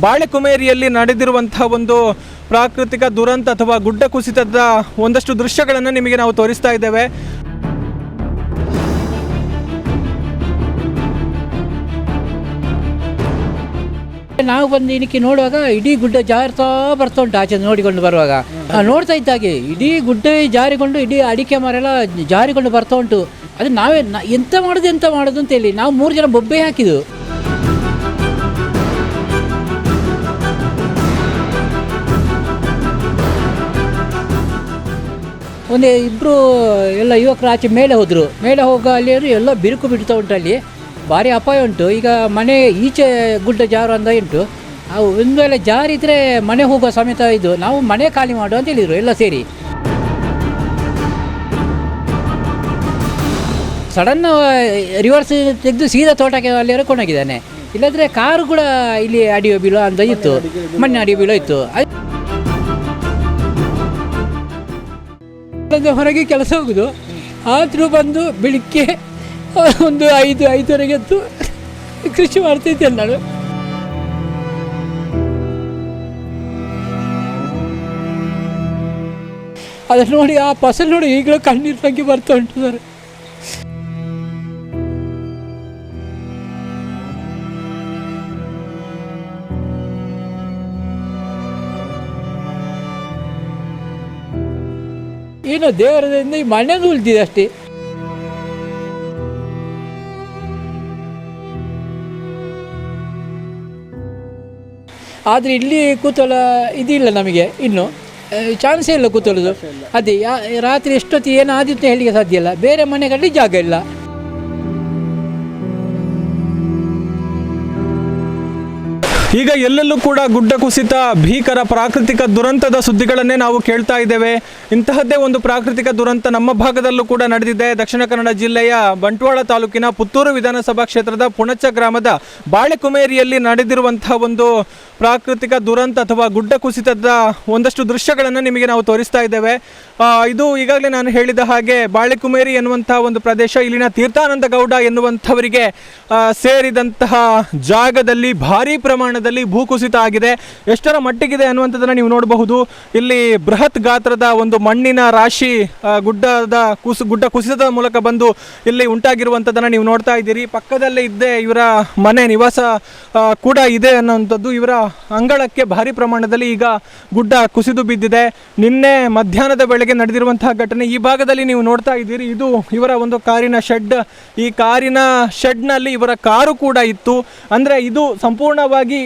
ಬಾಳೆಕುಮೇರಿಯಲ್ಲಿ ನಡೆದಿರುವಂತಹ ಒಂದು ಪ್ರಾಕೃತಿಕ ದುರಂತ ಅಥವಾ ಗುಡ್ಡ ಕುಸಿತದ ಒಂದಷ್ಟು ದೃಶ್ಯಗಳನ್ನು ನಿಮಗೆ ನಾವು ತೋರಿಸ್ತಾ ಇದ್ದೇವೆ. ನಾವು ಬಂದು ಇದಕ್ಕೆ ನೋಡುವಾಗ ಇಡೀ ಗುಡ್ಡ ಜಾರ್ತಾ ಬರ್ತಾ ಉಂಟು ಆಚೆ ನೋಡಿಕೊಂಡು ಬರುವಾಗ. ನೋಡ್ತಾ ಇದ್ದಾಗೆ ಇಡೀ ಗುಡ್ಡ ಜಾರಿಕೊಂಡು ಇಡೀ ಅಡಿಕೆ ಮರ ಎಲ್ಲ ಜಾರಿಕೊಂಡು ಬರ್ತಾ ಉಂಟು. ಅದು ನಾವೇ ಎಂತ ಮಾಡೋದು ಎಂತ ಮಾಡೋದು ಅಂತ ಹೇಳಿ ನಾವು ಮೂರು ಜನ ಬೊಬ್ಬೆ ಹಾಕಿದ್ದು. ಒಂದೇ ಇಬ್ಬರು ಎಲ್ಲ ಯುವಕರು ಆಚೆ ಮೇಲೆ ಹೋದರು. ಮೇಲೆ ಹೋಗ ಅಲ್ಲಿ ಎಲ್ಲ ಬಿರುಕು ಬಿಡ್ತಾ ಉಂಟು ಅಲ್ಲಿ. ಭಾರಿ ಅಪಾಯ ಉಂಟು. ಈಗ ಮನೆ ಈಚೆ ಗುಡ್ಡ ಜಾರು ಅಂತ ಉಂಟು. ಅವು ಒಂದು ವೇಳೆ ಜಾರಿದ್ರೆ ಮನೆ ಹೋಗುವ ಸಮೇತ ಇದು. ನಾವು ಮನೆ ಖಾಲಿ ಮಾಡು ಅಂತ ಹೇಳಿದರು ಎಲ್ಲ ಸೇರಿ. ಸಡನ್ ರಿವರ್ಸ್ ತೆಗೆದು ಸೀದಾ ತೋಟಕ್ಕೆ ಅಲ್ಲಿ ಕೊಂಡೋಗಿದ್ದಾನೆ. ಇಲ್ಲದ್ರೆ ಕಾರು ಕೂಡ ಇಲ್ಲಿ ಅಡಿಯೋ ಬೀಳೋ ಅಂತ ಇತ್ತು. ಮಣ್ಣು ಅಡಿಯೋ ಬೀಳೋ ಇತ್ತು. ಬಂದು ಹೊರಗೆ ಕೆಲಸ ಹೋಗುದು. ಆದರೂ ಬಂದು ಬೆಳಿಗ್ಗೆ ಒಂದು ಐದು, ಐದುವರೆಗೆ ಎದ್ದು ಕೃಷಿ ಮಾಡ್ತಿದ್ದೆ ನಾನು. ಅದನ್ನು ನೋಡಿ ಆ ಫಸಲು ನೋಡಿ ಈಗಲೂ ಕಣ್ಣೀರು ತಂಗಿ ಬರ್ತಾ ಉಂಟು ಸರ್. ಏನೋ ದೇವರದಿಂದ ಈ ಮನೆದು ಉಳಿದಿದೆ ಅಷ್ಟೇ. ಆದರೆ ಇಲ್ಲಿ ಕೂತಳ ಇದಿಲ್ಲ ನಮಗೆ ಇನ್ನು. ಚಾನ್ಸೇ ಇಲ್ಲ ಕೂತಳದು. ಅದೇ ಯಾ ರಾತ್ರಿ ಎಷ್ಟೊತ್ತಿಗೆ ಏನಾದಿತ್ತು ಹೇಳಲಿಕ್ಕೆ ಸಾಧ್ಯ ಇಲ್ಲ. ಬೇರೆ ಮನೆಗಳಲ್ಲಿ ಜಾಗ ಇಲ್ಲ. ಈಗ ಎಲ್ಲೆಲ್ಲೂ ಕೂಡ ಗುಡ್ಡ ಕುಸಿತ, ಭೀಕರ, ಪ್ರಾಕೃತಿಕ ದುರಂತದ ಸುದ್ದಿಗಳನ್ನೇ ನಾವು ಕೇಳ್ತಾ ಇದ್ದೇವೆ. ಇಂತಹದ್ದೇ ಒಂದು ಪ್ರಾಕೃತಿಕ ದುರಂತ ನಮ್ಮ ಭಾಗದಲ್ಲೂ ಕೂಡ ನಡೆದಿದೆ. ದಕ್ಷಿಣ ಕನ್ನಡ ಜಿಲ್ಲೆಯ ಬಂಟ್ವಾಳ ತಾಲೂಕಿನ ಪುತ್ತೂರು ವಿಧಾನಸಭಾ ಕ್ಷೇತ್ರದ ಪುಣಚ ಗ್ರಾಮದ ಬಾಳೆಕುಮೇರಿಯಲ್ಲಿ ನಡೆದಿರುವಂತಹ ಒಂದು ಪ್ರಾಕೃತಿಕ ದುರಂತ ಅಥವಾ ಗುಡ್ಡ ಕುಸಿತದ ಒಂದಷ್ಟು ದೃಶ್ಯಗಳನ್ನು ನಿಮಗೆ ನಾವು ತೋರಿಸ್ತಾ ಇದ್ದೇವೆ. ಇದು ಈಗಾಗಲೇ ನಾನು ಹೇಳಿದ ಹಾಗೆ ಬಾಳೆಕುಮೇರಿ ಎನ್ನುವಂತಹ ಒಂದು ಪ್ರದೇಶ, ಇಲ್ಲಿನ ತೀರ್ಥಾನಂದ ಗೌಡ ಎನ್ನುವಂಥವರಿಗೆ ಸೇರಿದಂತಹ ಜಾಗದಲ್ಲಿ ಭಾರೀ ಪ್ರಮಾಣದಲ್ಲಿ ಭೂಕುಸಿತ ಆಗಿದೆ. ಎಷ್ಟರ ಮಟ್ಟಿಗಿದೆ ಅನ್ನುವಂಥದ್ದನ್ನು ನೀವು ನೋಡಬಹುದು. ಇಲ್ಲಿ ಬೃಹತ್ ಗಾತ್ರದ ಒಂದು ಮಣ್ಣಿನ ರಾಶಿ ಗುಡ್ಡದ ಕುಸು, ಗುಡ್ಡ ಕುಸಿತದ ಮೂಲಕ ಬಂದು ಇಲ್ಲಿ ಉಂಟಾಗಿರುವಂಥದ್ದನ್ನು ನೀವು ನೋಡ್ತಾ ಇದ್ದೀರಿ. ಪಕ್ಕದಲ್ಲೇ ಇದ್ದೇ ಇವರ ಮನೆ, ನಿವಾಸ ಕೂಡ ಇದೆ ಅನ್ನುವಂಥದ್ದು ಇವರ ಅಂಗಳಕ್ಕೆ ಭಾರಿ ಪ್ರಮಾಣದಲ್ಲಿ ಈಗ ಗುಡ್ಡ ಕುಸಿದು ಬಿದ್ದಿದೆ. ನಿನ್ನೆ ಮಧ್ಯಾಹ್ನದ ಬೆಳಗ್ಗೆ ನಡೆದಿರುವಂತಹ ಘಟನೆ ಈ ಭಾಗದಲ್ಲಿ ನೀವು ನೋಡ್ತಾ ಇದ್ದೀರಿ. ಇದು ಇವರ ಒಂದು ಕಾರಿನ ಶೆಡ್ ಈ ಕಾರಿನ ಶೆಡ್ನಲ್ಲಿ ಇವರ ಕಾರು ಕೂಡ ಇತ್ತು. ಅಂದರೆ ಇದು ಸಂಪೂರ್ಣವಾಗಿ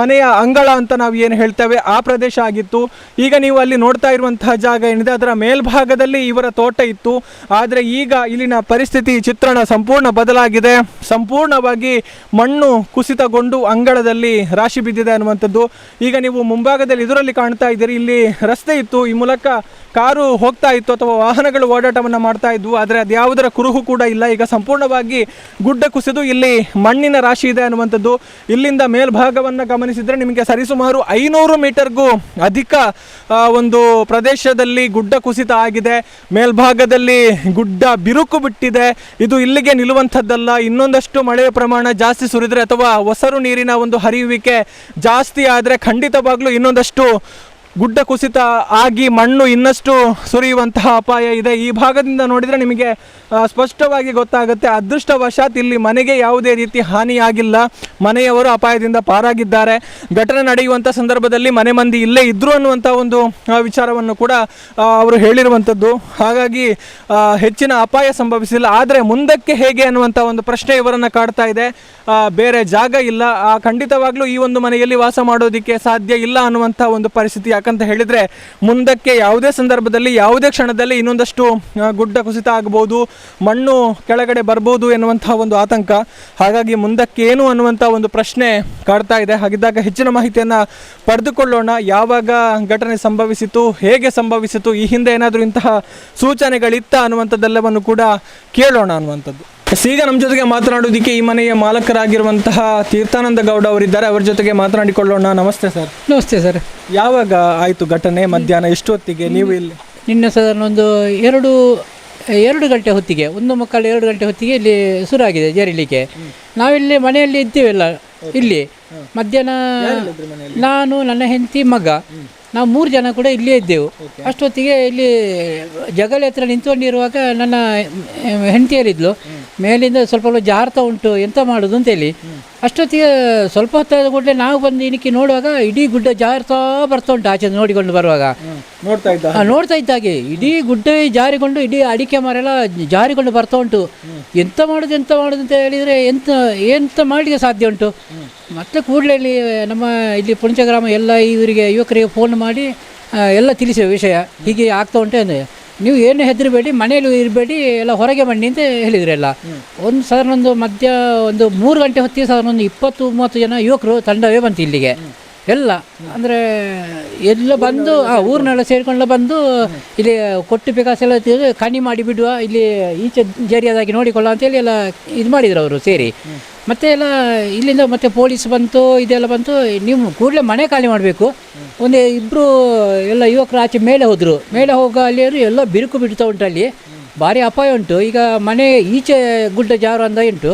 ಮನೆಯ ಅಂಗಳ ಅಂತ ನಾವು ಏನು ಹೇಳ್ತೇವೆ, ಆ ಪ್ರದೇಶ ಆಗಿತ್ತು. ಈಗ ನೀವು ಅಲ್ಲಿ ನೋಡ್ತಾ ಇರುವಂತಹ ಜಾಗ ಏನಿದೆ, ಅದರ ಮೇಲ್ಭಾಗದಲ್ಲಿ ಇವರ ತೋಟ ಇತ್ತು. ಆದರೆ ಈಗ ಇಲ್ಲಿನ ಪರಿಸ್ಥಿತಿ, ಚಿತ್ರಣ ಸಂಪೂರ್ಣ ಬದಲಾಗಿದೆ. ಸಂಪೂರ್ಣವಾಗಿ ಮಣ್ಣು ಕುಸಿತಗೊಂಡು ಅಂಗಳದಲ್ಲಿ ರಾಶಿ ಬಿದ್ದಿದೆ ಅನ್ನುವಂಥದ್ದು. ಈಗ ನೀವು ಮುಂಭಾಗದಲ್ಲಿ ಇದರಲ್ಲಿ ಕಾಣ್ತಾ ಇದ್ದೀರಿ. ಇಲ್ಲಿ ರಸ್ತೆ ಇತ್ತು. ಈ ಮೂಲಕ ಕಾರು ಹೋಗ್ತಾ ಇತ್ತು ಅಥವಾ ವಾಹನಗಳು ಓಡಾಟವನ್ನು ಮಾಡ್ತಾ ಇದ್ವು. ಆದರೆ ಅದ್ಯಾವುದರ ಕುರುಹು ಕೂಡ ಇಲ್ಲ. ಈಗ ಸಂಪೂರ್ಣವಾಗಿ ಗುಡ್ಡ ಕುಸಿದು ಇಲ್ಲಿ ಮಣ್ಣಿನ ರಾಶಿ ಇದೆ ಅನ್ನುವಂಥದ್ದು. ಇಲ್ಲಿಂದ ಮೇಲ್ಭಾಗವನ್ನು ಗಮನಿಸಿದರೆ ನಿಮಗೆ ಸರಿಸುಮಾರು ಐನೂರು ಮೀಟರ್ಗೂ ಅಧಿಕ ಒಂದು ಪ್ರದೇಶದಲ್ಲಿ ಗುಡ್ಡ ಕುಸಿತ ಆಗಿದೆ. ಮೇಲ್ಭಾಗದಲ್ಲಿ ಗುಡ್ಡ ಬಿರುಕು ಬಿಟ್ಟಿದೆ. ಇದು ಇಲ್ಲಿಗೆ ನಿಲ್ಲುವಂಥದ್ದಲ್ಲ. ಇನ್ನೊಂದಷ್ಟು ಮಳೆಯ ಪ್ರಮಾಣ ಜಾಸ್ತಿ ಸುರಿದರೆ ಅಥವಾ ಹೊಸರು ನೀರಿನ ಒಂದು ಹರಿಯುವಿಕೆ ಜಾಸ್ತಿ ಆದರೆ ಖಂಡಿತವಾಗ್ಲೂ ಇನ್ನೊಂದಷ್ಟು ಗುಡ್ಡ ಕುಸಿತ ಆಗಿ ಮಣ್ಣು ಇನ್ನಷ್ಟು ಸುರಿಯುವಂತಹ ಅಪಾಯ ಇದೆ. ಈ ಭಾಗದಿಂದ ನೋಡಿದರೆ ನಿಮಗೆ ಸ್ಪಷ್ಟವಾಗಿ ಗೊತ್ತಾಗುತ್ತೆ, ಅದೃಷ್ಟವಶಾತ್ ಇಲ್ಲಿ ಮನೆಗೆ ಯಾವುದೇ ರೀತಿ ಹಾನಿಯಾಗಿಲ್ಲ. ಮನೆಯವರು ಅಪಾಯದಿಂದ ಪಾರಾಗಿದ್ದಾರೆ. ಘಟನೆ ನಡೆಯುವಂಥ ಸಂದರ್ಭದಲ್ಲಿ ಮನೆ ಮಂದಿ ಇಲ್ಲೇ ಇದ್ರು ಅನ್ನುವಂಥ ಒಂದು ವಿಚಾರವನ್ನು ಕೂಡ ಅವರು ಹೇಳಿರುವಂಥದ್ದು ಹಾಗಾಗಿ ಹೆಚ್ಚಿನ ಅಪಾಯ ಸಂಭವಿಸಿಲ್ಲ. ಆದರೆ ಮುಂದಕ್ಕೆ ಹೇಗೆ ಅನ್ನುವಂಥ ಒಂದು ಪ್ರಶ್ನೆ ಇವರನ್ನು ಕಾಡ್ತಾ ಇದೆ. ಬೇರೆ ಜಾಗ ಇಲ್ಲ. ಖಂಡಿತವಾಗ್ಲೂ ಈ ಒಂದು ಮನೆಯಲ್ಲಿ ವಾಸ ಮಾಡೋದಕ್ಕೆ ಸಾಧ್ಯ ಇಲ್ಲ ಅನ್ನುವಂಥ ಒಂದು ಪರಿಸ್ಥಿತಿ. ಯಾಕಂತ ಹೇಳಿದರೆ ಮುಂದಕ್ಕೆ ಯಾವುದೇ ಸಂದರ್ಭದಲ್ಲಿ, ಯಾವುದೇ ಕ್ಷಣದಲ್ಲಿ ಇನ್ನೊಂದಷ್ಟು ಗುಡ್ಡ ಕುಸಿತ ಆಗಬಹುದು ಮಣ್ಣು ಕೆಳಗಡೆ ಬರ್ಬೋದು ಎನ್ನುವಂತಹ ಒಂದು ಆತಂಕ. ಹಾಗಾಗಿ ಮುಂದಕ್ಕೇನು ಅನ್ನುವಂಥ ಒಂದು ಪ್ರಶ್ನೆ ಕಾಡ್ತಾ ಇದೆ. ಹಾಗಿದ್ದಾಗ ಹೆಚ್ಚಿನ ಮಾಹಿತಿಯನ್ನು ಪಡೆದುಕೊಳ್ಳೋಣ. ಯಾವಾಗ ಘಟನೆ ಸಂಭವಿಸಿತು ಹೇಗೆ ಸಂಭವಿಸಿತು ಈ ಹಿಂದೆ ಏನಾದರೂ ಇಂತಹ ಸೂಚನೆಗಳಿತ್ತ ಅನ್ನುವಂಥದ್ದೆಲ್ಲವನ್ನು ಕೂಡ ಕೇಳೋಣ ಅನ್ನುವಂಥದ್ದು. ಈಗ ನಮ್ಮ ಜೊತೆಗೆ ಮಾತನಾಡೋದಕ್ಕೆ ಈ ಮನೆಯ ಮಾಲಕರಾಗಿರುವಂತಹ ತೀರ್ಥಾನಂದ ಗೌಡ ಅವರಿದ್ದಾರೆ. ಅವರ ಜೊತೆಗೆ ಮಾತನಾಡಿಕೊಳ್ಳೋಣ. ನಮಸ್ತೆ ಸರ್. ನಮಸ್ತೆ ಸರ್. ಯಾವಾಗ ಆಯಿತು ಘಟನೆ ಮಧ್ಯಾಹ್ನ? ಎಷ್ಟು ಹೊತ್ತಿಗೆ ನೀವು ಇಲ್ಲಿ ನಿನ್ನೆ ಸಾಧಾರಣ ಒಂದು ಎರಡು ಎರಡು ಗಂಟೆ ಹೊತ್ತಿಗೆ ಒಂದು ಮಕ್ಕಳು ಎರಡು ಗಂಟೆ ಹೊತ್ತಿಗೆ ಇಲ್ಲಿ ಶುರು ಆಗಿದೆ ಜರಿಲಿಕ್ಕೆ. ನಾವಿಲ್ಲಿ ಮನೆಯಲ್ಲಿ ಇದ್ದೇವೆಲ್ಲ ಇಲ್ಲಿ. ಮಧ್ಯಾಹ್ನ ನಾನು ನನ್ನ ಹೆಂಡತಿ ಮಗ. ನಾವು ಮೂರು ಜನ ಕೂಡ ಇಲ್ಲೇ ಇದ್ದೆವು. ಅಷ್ಟೊತ್ತಿಗೆ ಇಲ್ಲಿ ಜಗಳ ಹತ್ರ ನಿಂತ್ಕೊಂಡಿರುವಾಗ ನನ್ನ ಹೆಂಡತಿಯರಿದ್ಲು. ಮೇಲಿಂದ ಸ್ವಲ್ಪ ಜಾರ್ತಾ ಉಂಟು ಎಂತ ಮಾಡೋದು ಅಂತೇಳಿ. ಅಷ್ಟೊತ್ತಿಗೆ ಸ್ವಲ್ಪ ಹೊತ್ತಾದ ಕೂಡಲೇ ನಾವು ಬಂದು ಇನಿಕ್ಕೆ ನೋಡುವಾಗ ಇಡೀ ಗುಡ್ಡ ಜಾರ್ತಾ ಬರ್ತಾ ಉಂಟು ಆಚೆ ನೋಡಿಕೊಂಡು ಬರುವಾಗ. ನೋಡ್ತಾ ಇದ್ದ ನೋಡ್ತಾ ಇದ್ದಾಗೆ ಇಡೀ ಗುಡ್ಡ ಜಾರಿಕೊಂಡು ಇಡೀ ಅಡಿಕೆ ಮರ ಎಲ್ಲ ಜಾರಿಕೊಂಡು ಬರ್ತಾ ಉಂಟು. ಎಂತ ಮಾಡೋದು ಎಂತ ಮಾಡೋದು ಅಂತ ಹೇಳಿದರೆ ಎಂತ ಎಂತ ಮಾಡಲಿಕ್ಕೆ ಸಾಧ್ಯ ಉಂಟು? ಮತ್ತೆ ಕೂಡಲೇ ಇಲ್ಲಿ ನಮ್ಮ ಇಲ್ಲಿ ಪುಂಚಗ್ರಾಮ ಎಲ್ಲ ಇವರಿಗೆ ಯುವಕರಿಗೆ ಫೋನ್ ಮಾಡಿ ಎಲ್ಲ ತಿಳಿಸುವ ವಿಷಯ. ಹೀಗೆ ಆಗ್ತಾ ಉಂಟು ಅಂದರೆ ನೀವು ಏನು ಹೆದರಬೇಡಿ ಮನೆಯಲ್ಲಿ ಇರಬೇಡಿ ಎಲ್ಲ ಹೊರಗೆ ಬನ್ನಿ ಅಂತ ಹೇಳಿದ್ರೆಲ್ಲ ಒಂದು ಸಾಧಾರಣ ಒಂದು ಮಧ್ಯ ಒಂದು ಮೂರು ಗಂಟೆ ಹೊತ್ತಿಗೆ ಸಾಧಾರಣ ಒಂದು ಇಪ್ಪತ್ತು ಮೂವತ್ತು ಜನ ಯುವಕರು ತಂಡವೇ ಬಂತು ಇಲ್ಲಿಗೆ. ಎಲ್ಲ. ಅಂದರೆ ಎಲ್ಲ ಬಂದು, ಆ ಊರಿನೆಲ್ಲ ಸೇರಿಕೊಂಡು ಬಂದು, ಇಲ್ಲಿ ಕೊಟ್ಟು ಪಿಕಾಸ್ ಎಲ್ಲ ತೆಗೆದು ಕಣಿ ಮಾಡಿ ಬಿಡುವ, ಇಲ್ಲಿ ಈಚೆ ಜರಿಯಾದಾಗಿ ನೋಡಿಕೊಳ್ಳ ಅಂತೇಳಿ ಎಲ್ಲ ಇದು ಮಾಡಿದರು ಅವರು ಸೇರಿ. ಮತ್ತೆ ಎಲ್ಲ ಇಲ್ಲಿಂದ ಮತ್ತೆ ಪೊಲೀಸ್ ಬಂತು, ಇದೆಲ್ಲ ಬಂತು, ನೀವು ಕೂಡಲೇ ಮನೆ ಖಾಲಿ ಮಾಡಬೇಕು. ಒಂದು ಇಬ್ಬರು ಎಲ್ಲ ಯುವಕರು ಆಚೆ ಮೇಲೆ ಹೋದರು. ಮೇಲೆ ಹೋಗ ಅಲ್ಲಿ ಎಲ್ಲ ಬಿರುಕು ಬಿಡ್ತಾ ಉಂಟು ಅಲ್ಲಿ. ಭಾರಿ ಅಪಾಯ ಉಂಟು. ಈಗ ಮನೆ ಈಚೆ ಗುಡ್ಡ ಜಾರು ಅಂದ ಉಂಟು.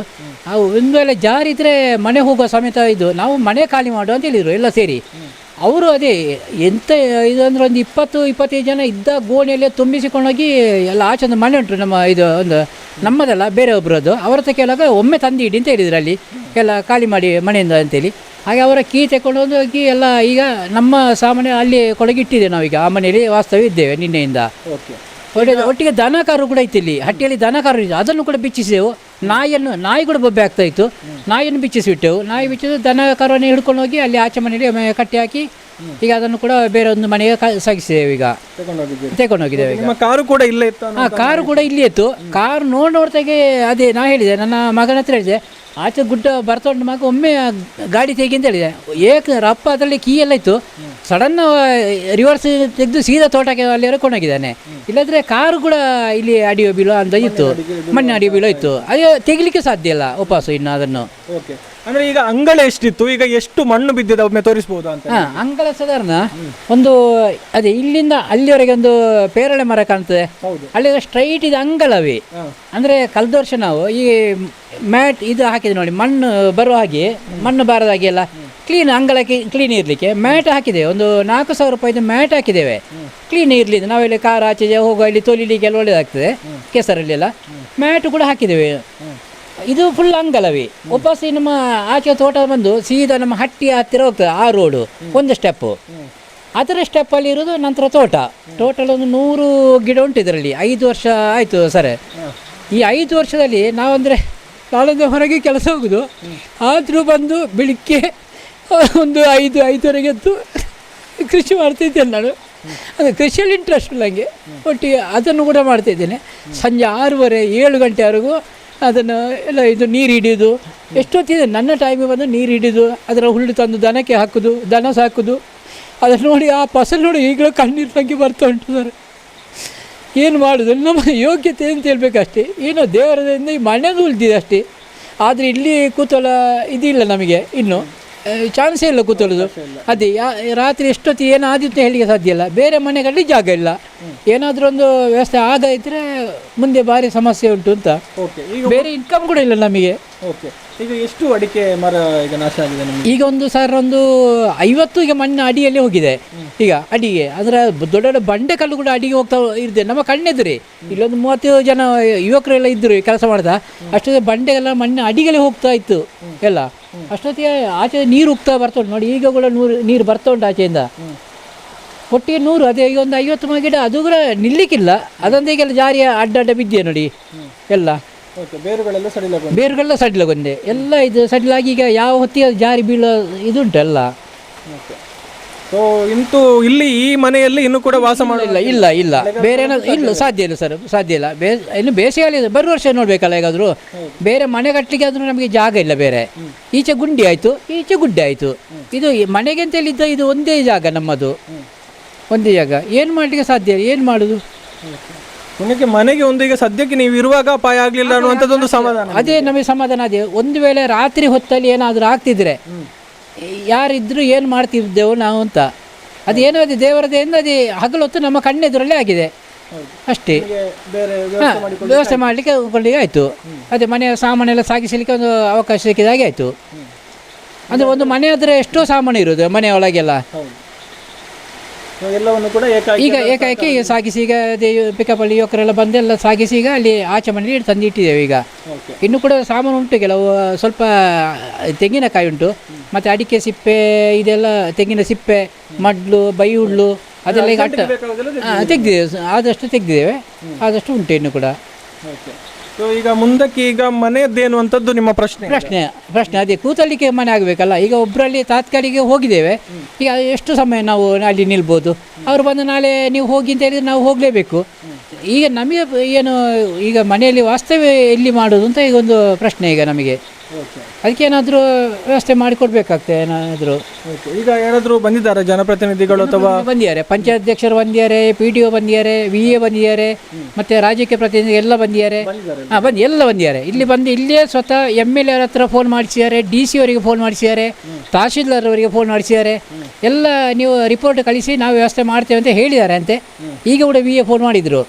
ಅವು ಒಂದು ವೇಳೆ ಜಾರಿದ್ರೆ ಮನೆ ಹೋಗುವ ಸಮೇತ ಇದು ನಾವು ಮನೆ ಖಾಲಿ ಮಾಡು ಅಂತ ಹೇಳಿದರು ಎಲ್ಲ ಸೇರಿ. ಅವರು ಅದೇ ಎಂತ ಇದು ಅಂದ್ರೆ ಒಂದು ಇಪ್ಪತ್ತು ಇಪ್ಪತ್ತೈದು ಜನ ಇದ್ದ ಗೋಣಿಯಲ್ಲೇ ತುಂಬಿಸಿಕೊಂಡೋಗಿ ಎಲ್ಲ ಆಚೆ ಒಂದು ಮನೆ ಉಂಟು ನಮ್ಮ ಇದು ಒಂದು ನಮ್ಮದಲ್ಲ ಬೇರೆ ಒಬ್ಬರದ್ದು ಅವರ ಹತ್ರ ಕೇಳಾಗ ಒಮ್ಮೆ ತಂದಿಡಿ ಅಂತ ಹೇಳಿದ್ರು ಅಲ್ಲಿ. ಎಲ್ಲ ಖಾಲಿ ಮಾಡಿ ಮನೆಯಿಂದ ಅಂತೇಳಿ ಹಾಗೆ ಅವರ ಕೀ ತಗೊಂಡು ಹೋಗಿ ಎಲ್ಲ ಈಗ ನಮ್ಮ ಸಾಮಾನ್ಯ ಅಲ್ಲಿ ಕೊಳಗಿಟ್ಟಿದ್ದೇವೆ ನಾವೀಗ. ಆ ಮನೆಯಲ್ಲಿ ವಾಸ್ತವ ಇದ್ದೇವೆ ನಿನ್ನೆಯಿಂದ. ಒಟ್ಟಿಗೆ ದನ ಕಾರು ಕೂಡ ಇತ್ತು ಇಲ್ಲಿ. ಹಟ್ಟಿಯಲ್ಲಿ ದನ ಕಾರು ಇದೆ ಅದನ್ನು ಕೂಡ ಬಿಚ್ಚಿಸಿದೆವು. ನಾಯಿಯನ್ನು ನಾಯಿಗಳು ಕೂಡ ಬೊಬ್ಬೆ ಆಗ್ತಾ ಇತ್ತು. ನಾಯಿಯನ್ನು ಬಿಚ್ಚಿಸಿಬಿಟ್ಟೆವು ನಾಯಿ ಬಿಚ್ಚಿದ್ದು ದನ ಕರುವನ್ನು ಹಿಡ್ಕೊಂಡು ಹೋಗಿ ಅಲ್ಲಿ ಆಚೆ ಮನೆಯಲ್ಲಿ ಕಟ್ಟಿ ಹಾಕಿ ಈಗ ಅದನ್ನು ಕೂಡ ಬೇರೆ ಒಂದು ಮನೆಗೆ ಸಾಗಿಸಿದ್ದೇವೆ ಈಗ. ತಗೊಂಡೋಗಿದ್ದೇವೆ ತಗೊಂಡು ಈಗ. ಕಾರು ಕೂಡ ಇಲ್ಲೇ ಇತ್ತು ಕಾರು ಕೂಡ ಇಲ್ಲಿ ಇತ್ತು. ಕಾರು ನೋಡಿ ನೋಡ್ತಾಗೆ ಅದೇ ನಾ ಹೇಳಿದೆ ನನ್ನ ಮಗನ ಹತ್ರ ಹೇಳಿದೆ ಆಚೆ ಗುಡ್ಡ ಬರ್ತಾ ಉಂಟು ಮಗ ಒಮ್ಮೆ ಗಾಡಿ ತೆಗಿ ಅಂತ ಹೇಳಿದೆ. ಏಕ ರಪ್ಪ ಅದರಲ್ಲಿ ಕೀ ಎಲ್ಲ ಇತ್ತು. ಸಡನ್ ರಿವರ್ಸ್ ತೆಗೆದು ಸೀದಾ ತೋಟಕ್ಕೆ ಅಲ್ಲಿ ಕೊಂಡೋಗಿದ್ದಾನೆ. ಇಲ್ಲದ್ರೆ ಕಾರು ಕೂಡ ಇಲ್ಲಿ ಅಡಿಯೋ ಬೀಳೋ ಅಂತ ಇತ್ತು. ಮಣ್ಣಿನ ಅಡಿಯೋ ಬೀಳೋ ಇತ್ತು. ಅದೇ ತೆಗಿಲಿಕ್ಕೆ ಸಾಧ್ಯ ಇಲ್ಲ. ಉಪವಾಸ ಇನ್ನು ಅದನ್ನು. ಓಕೆ ಅಂದ್ರೆ ಈಗ ಅಂಗಳ ಎಷ್ಟಿತ್ತು? ಈಗ ಎಷ್ಟು ಮಣ್ಣು ಬಿದ್ದಿದೆ ಒಮ್ಮೆ ತೋರಿಸಬಹುದು ಅಂತ. ಹಾ ಅಂಗಳ ಸಾಧಾರಣ ಒಂದು ಅದೇ ಇಲ್ಲಿಂದ ಅಲ್ಲಿವರೆಗೆ ಒಂದು ಪೇರಳೆ ಮರ ಕಾಣ್ತದೆ. ಅಲ್ಲಿ ಸ್ಟ್ರೈಟ್ ಇದೆ ಅಂಗಳವೇ. ಅಂದ್ರೆ ಕಳೆದ ವರ್ಷ ನಾವು ಈ ಮ್ಯಾಟ್ ಇದು ಹಾಕಿದೆ ನೋಡಿ ಮಣ್ಣು ಬರುವ ಹಾಗೆ ಮಣ್ಣು ಬಾರದ ಹಾಗೆ ಎಲ್ಲ ಕ್ಲೀನ್ ಅಂಗಳಕ್ಕೆ ಕ್ಲೀನ್ ಇರಲಿಕ್ಕೆ ಮ್ಯಾಟ್ ಹಾಕಿದೆ ಒಂದು ನಾಲ್ಕು ಸಾವಿರ ರೂಪಾಯಿದು ಮ್ಯಾಟ್ ಹಾಕಿದ್ದೇವೆ. ಕ್ಲೀನ್ ಇರಲಿ ನಾವೆಲ್ಲಿ ಕಾರ್ ಆಚೆ ಹೋಗುವ ಇಲ್ಲಿ ತೊಲಿಲಿಕ್ಕೆಲ್ಲ ಒಳ್ಳೇದಾಗ್ತದೆ ಕೆಸರಲ್ಲೆಲ್ಲ. ಮ್ಯಾಟು ಕೂಡ ಹಾಕಿದ್ದೇವೆ. ಇದು ಫುಲ್ ಅಂಗಲವೇ ವಾಪಸ್ ನಮ್ಮ ಆಚೆ ತೋಟ ಬಂದು ಸೀದಾ ನಮ್ಮ ಹಟ್ಟಿ ಹತ್ತಿರ ಹೋಗ್ತದೆ ಆ ರೋಡು ಒಂದು ಸ್ಟೆಪ್ಪು ಅದರ ಸ್ಟೆಪ್ಪಲ್ಲಿ ಇರೋದು ನಂತರ ತೋಟ. ಟೋಟಲ್ ಒಂದು ನೂರು ಗಿಡ ಉಂಟು ಇದರಲ್ಲಿ. ಐದು ವರ್ಷ ಆಯಿತು ಸರ್. ಈ ಐದು ವರ್ಷದಲ್ಲಿ ನಾವಂದರೆ ಕಾಲದ ಹೊರಗೆ ಕೆಲಸ ಹೋಗುದು. ಆದರೂ ಬಂದು ಬೆಳಿಗ್ಗೆ ಒಂದು ಐದು ಐದುವರೆಗೆ ಎದ್ದು ಕೃಷಿ ಮಾಡ್ತಿದ್ದೇನೆ ನಾನು. ಅದು ಕೃಷಿಯಲ್ಲಿ ಇಂಟ್ರೆಸ್ಟ್ ಇಲ್ಲ ನನಗೆ ಒಟ್ಟಿಗೆ ಅದನ್ನು ಕೂಡ ಮಾಡ್ತಿದ್ದೇನೆ ಸಂಜೆ ಆರೂವರೆ ಏಳು ಗಂಟೆವರೆಗೂ ಅದನ್ನು ಎಲ್ಲ ಇದು ನೀರು ಹಿಡಿಯೋದು ಎಷ್ಟೊತ್ತಿದೆ ನನ್ನ ಟೈಮಿಗೆ ಬಂದು ನೀರು ಹಿಡಿದು ಅದರ ಹುಲ್ಲು ತಂದು ದನಕ್ಕೆ ಹಾಕೋದು ದನ ಸಾಕೋದು. ಅದನ್ನು ನೋಡಿ ಆ ಫಸಲು ನೋಡಿ ಈಗಲೂ ಕಣ್ಣೀರು ತಂಗಿ ಬರ್ತಾ ಉಂಟು ಸರ್. ಏನು ಮಾಡೋದು? ನಮ್ಮ ಯೋಗ್ಯತೆ ಅಂತ ಹೇಳ್ಬೇಕಷ್ಟೇ? ಏನೋ ದೇವರದಿಂದ ಈ ಮಣ್ಣದು ಉಳಿದಿದೆ ಅಷ್ಟೇ. ಆದರೆ ಇಲ್ಲಿ ಕೂತಲ ಇದಿಲ್ಲ ನಮಗೆ ಇನ್ನು. ಚಾನ್ಸೇ ಇಲ್ಲ ಕೂತಳದು. ಅದೇ ಯಾ ರಾತ್ರಿ ಎಷ್ಟೊತ್ತಿಗೆ ಏನಾದಿತ್ತು ಹೇಳಲಿಕ್ಕೆ ಸಾಧ್ಯ ಇಲ್ಲ. ಬೇರೆ ಮನೆಗಳಲ್ಲಿ ಜಾಗ ಇಲ್ಲ. ಏನಾದರೂ ಒಂದು ವ್ಯವಸ್ಥೆ ಆಗ ಇದ್ದರೆ ಮುಂದೆ ಭಾರಿ ಸಮಸ್ಯೆ ಉಂಟು ಅಂತ. ಓಕೆ ಈಗ ಬೇರೆ ಇನ್ಕಮ್ ಕೂಡ ಇಲ್ಲ ನಮಗೆ. ಓಕೆ ಈಗ ಎಷ್ಟು ಅಡಿಕೆ ಮರ ಈಗ ನಾಶ ಆಗಿದೆ ನಿಮಗೆ? ಈಗ ಒಂದು ಸರ್ ಒಂದು ಐವತ್ತು ಈಗ ಮಣ್ಣು ಅಡಿಯಲ್ಲಿ ಹೋಗಿದೆ. ಈಗ ಅಡಿಗೆ ಅದರ ದೊಡ್ಡ ದೊಡ್ಡ ಬಂಡೆ ಕಲ್ಲು ಕೂಡ ಅಡಿಗೆ ಹೋಗ್ತಾ ಇದೆ ನಮ್ಮ ಕಣ್ಣೆದ್ರಿ. ಇಲ್ಲೊಂದು ಮೂವತ್ತು ಜನ ಯುವಕರೆಲ್ಲ ಇದ್ದರು ಕೆಲಸ ಮಾಡ್ದ ಅಷ್ಟೊತ್ತಿಗೆ ಬಂಡೆ ಎಲ್ಲ ಮಣ್ಣು ಅಡಿಗೆಲ್ಲ ಹೋಗ್ತಾ ಇತ್ತು ಎಲ್ಲ. ಅಷ್ಟೊತ್ತಿಗೆ ಆಚೆ ನೀರು ಉಗ್ತಾ ಬರ್ತಾ ಉಂಟು. ನೋಡಿ ಈಗ ಕೂಡ ನೂರು ನೀರು ಬರ್ತಾ ಉಂಟು ಆಚೆಯಿಂದ. ಒಟ್ಟಿಗೆ ನೂರು ಅದೇ ಈಗ ಒಂದು ಐವತ್ತು ಮರ ಗಿಡ ಅದು ಕೂಡ ನಿಲ್ಲಿಕ್ಕಿಲ್ಲ. ಅದೊಂದು ಈಗೆಲ್ಲ ಜಾರಿಯ ಅಡ್ಡ ಅಡ್ಡ ಬಿದ್ದಿದೆ ನೋಡಿ. ಎಲ್ಲ. ಬೇರುಗಳೆಲ್ಲ ಸಡಿಲ ಬೇರುಗಳೆಲ್ಲ ಸಡಿಲಗೊಂಡೆ ಎಲ್ಲ ಇದು ಸಡಿಲಾಗಿ ಈಗ ಯಾವ ಹೊತ್ತಿಗೆ ಜಾರಿ ಬೀಳೋ ಇದುಂಟಲ್ಲ ಸೊ ಇಂತೂ ಇಲ್ಲಿ ಈ ಮನೆಯಲ್ಲಿ ಇನ್ನು ಕೂಡ ವಾಸ ಮಾಡಿಲ್ಲ ಇಲ್ಲ ಇಲ್ಲ. ಬೇರೆ ಏನಾದ್ರು ಇಲ್ಲ ಸಾಧ್ಯ ಇಲ್ಲ ಸರ್ ಸಾಧ್ಯ ಇಲ್ಲ. ಬೇ ಇನ್ನು ಬೇಸಿಗೆಯಲ್ಲಿ ಬರುವ ವರ್ಷ ನೋಡ್ಬೇಕಲ್ಲ ಹೇಗಾದ್ರು. ಬೇರೆ ಮನೆ ಕಟ್ಟಲಿಕ್ಕೆ ಆದ್ರೂ ನಮಗೆ ಜಾಗ ಇಲ್ಲ ಬೇರೆ. ಈಚೆ ಗುಂಡಿ ಆಯಿತು ಈಚೆ ಗುಡ್ಡೆ ಆಯಿತು. ಇದು ಮನೆಗೆ ಅಂತ ಹೇಳಿದ್ದ ಇದು ಒಂದೇ ಜಾಗ ನಮ್ಮದು. ಒಂದೇ ಜಾಗ ಏನು ಮಾಡಲಿಕ್ಕೆ ಸಾಧ್ಯ? ಏನು ಮಾಡೋದು? ನಿಮಗೆ ಮನೆಗೆ ಒಂದು ಈಗ ಸದ್ಯಕ್ಕೆ ನೀವು ಇರುವಾಗ ಅಪಾಯ ಆಗಲಿಲ್ಲ ಅನ್ನುವಂಥದ್ದೊಂದು ಸಮಾಧಾನ. ಅದೇ ನಮಗೆ ಸಮಾಧಾನ ಅದೇ. ಒಂದು ವೇಳೆ ರಾತ್ರಿ ಹೊತ್ತಲ್ಲಿ ಏನಾದರೂ ಆಗ್ತಿದ್ರೆ ಯಾರಿದ್ರು ಏನು ಮಾಡ್ತಿದ್ದೆವು ನಾವು ಅಂತ. ಅದೇನೋ ಅದು ದೇವರದೆಯಿಂದ ಅದೇ ಹಗಲೊತ್ತು ನಮ್ಮ ಕಣ್ಣೆದುರಲ್ಲೇ ಆಗಿದೆ. ಅಷ್ಟೇ. ವ್ಯವಸ್ಥೆ ಮಾಡಲಿಕ್ಕೆ ಕೊಳ್ಳಿಗೆ ಆಯಿತು. ಅದೇ ಮನೆಯ ಸಾಮಾನೆಲ್ಲ ಸಾಗಿಸಲಿಕ್ಕೆ ಒಂದು ಅವಕಾಶ ಸಿಕ್ಕಿದ ಹಾಗೆ ಆಯಿತು ಅಂದರೆ ಒಂದು ಮನೆ ಆದರೆ ಎಷ್ಟೋ ಸಾಮಾನು ಇರೋದು ಮನೆ ಒಳಗೆಲ್ಲ. ಎಲ್ಲವನ್ನು ಕೂಡ ಏಕಾಏಕಿ ಈಗ ಏಕಾಏಕಿ ಸಾಗಿಸಿ. ಈಗ ಪಿಕಪ್ ಅಲ್ಲಿ ಯುವಕರೆಲ್ಲ ಬಂದೆಲ್ಲ ಸಾಗಿಸಿ ಈಗ ಅಲ್ಲಿ ಆಚೆ ಮನೆಯಲ್ಲಿ ತಂದು ಇಟ್ಟಿದ್ದೇವೆ ಈಗ. ಇನ್ನು ಕೂಡ ಸಾಮಾನು ಉಂಟು ಕೆಲವು ಸ್ವಲ್ಪ ತೆಂಗಿನಕಾಯಿ ಉಂಟು. ಮತ್ತು ಅಡಿಕೆ ಸಿಪ್ಪೆ ಇದೆಲ್ಲ ತೆಂಗಿನ ಸಿಪ್ಪೆ ಮಡ್ಲು ಬೈಹುಳ್ಳು ಅದೆಲ್ಲ ಈಗ ಅಟ್ಟ ತೆಗೆದಿದ್ದೇವೆ. ಆದಷ್ಟು ತೆಗೆದಿದ್ದೇವೆ. ಆದಷ್ಟು ಉಂಟು ಇನ್ನು ಕೂಡ. ಓಕೆ. ಸೊ ಈಗ ಮುಂದಕ್ಕೆ ಈಗ ಮನೆಯದ್ದೇನು ಅಂತದ್ದು ನಿಮ್ಮ ಪ್ರಶ್ನೆ. ಪ್ರಶ್ನೆ ಪ್ರಶ್ನೆ, ಅದೇ ಕೂತಲಿಕ್ಕೆ ಮನೆ ಆಗಬೇಕಲ್ಲ, ಈಗ ಒಬ್ಬರಲ್ಲಿ ತಾತ್ಕಾಲಿಗೆ ಹೋಗಿದ್ದೇವೆ. ಈಗ ಎಷ್ಟು ಸಮಯ ನಾವು ಅಲ್ಲಿ ನಿಲ್ಬೋದು? ಅವರು ಬಂದು ನಾಳೆ ನೀವು ಹೋಗಿ ಅಂತ ಹೇಳಿದ್ರೆ ನಾವು ಹೋಗಲೇಬೇಕು. ಈಗ ನಮಗೆ ಏನು, ಈಗ ಮನೆಯಲ್ಲಿ ವಾಸ್ತವ್ಯ ಎಲ್ಲಿ ಮಾಡೋದು ಅಂತ ಈಗ ಒಂದು ಪ್ರಶ್ನೆ ಈಗ ನಮಗೆ. ಅದಕ್ಕೆ ಏನಾದರೂ ವ್ಯವಸ್ಥೆ ಮಾಡಿಕೊಡ್ಬೇಕಾಗ್ತದೆ ಏನಾದರೂ. ಓಕೆ ಈಗ ಯಾರಾದರೂ ಬಂದಿದ್ದಾರೆ ಜನಪ್ರತಿನಿಧಿಗಳು ಅಥವಾ ಬಂದಿದ್ದಾರೆ ಪಂಚಾಯತ್ಧ್ಯಕ್ಷರು ಬಂದಿದ್ದಾರೆ ಪಿ ಡಿ ಒ ಬಂದಿದ್ದಾರೆ ವಿ ಎ ಬಂದಿದ್ದಾರೆ ಮತ್ತು ರಾಜಕೀಯ ಪ್ರತಿನಿಧಿ ಎಲ್ಲ ಬಂದಿದ್ದಾರೆ. ಹಾಂ ಬಂದು ಎಲ್ಲ ಬಂದಿದ್ದಾರೆ. ಇಲ್ಲಿ ಬಂದು ಇಲ್ಲೇ ಸ್ವತಃ ಎಂ ಎಲ್ ಎ ಹತ್ರ ಫೋನ್ ಮಾಡಿಸಿದ್ದಾರೆ ಡಿ ಸಿ ಅವರಿಗೆ ಫೋನ್ ಮಾಡಿಸಿದ್ದಾರೆ ತಹಶೀಲ್ದಾರ್ ಅವರಿಗೆ ಫೋನ್ ಮಾಡಿಸಿದ್ದಾರೆ. ಎಲ್ಲ ನೀವು ರಿಪೋರ್ಟ್ ಕಳಿಸಿ ನಾವು ವ್ಯವಸ್ಥೆ ಮಾಡ್ತೇವೆ ಅಂತ ಹೇಳಿದ್ದಾರೆ ಅಂತೆ. ಈಗ ಕೂಡ ವಿ ಎ ಫೋನ್ ಮಾಡಿದರು.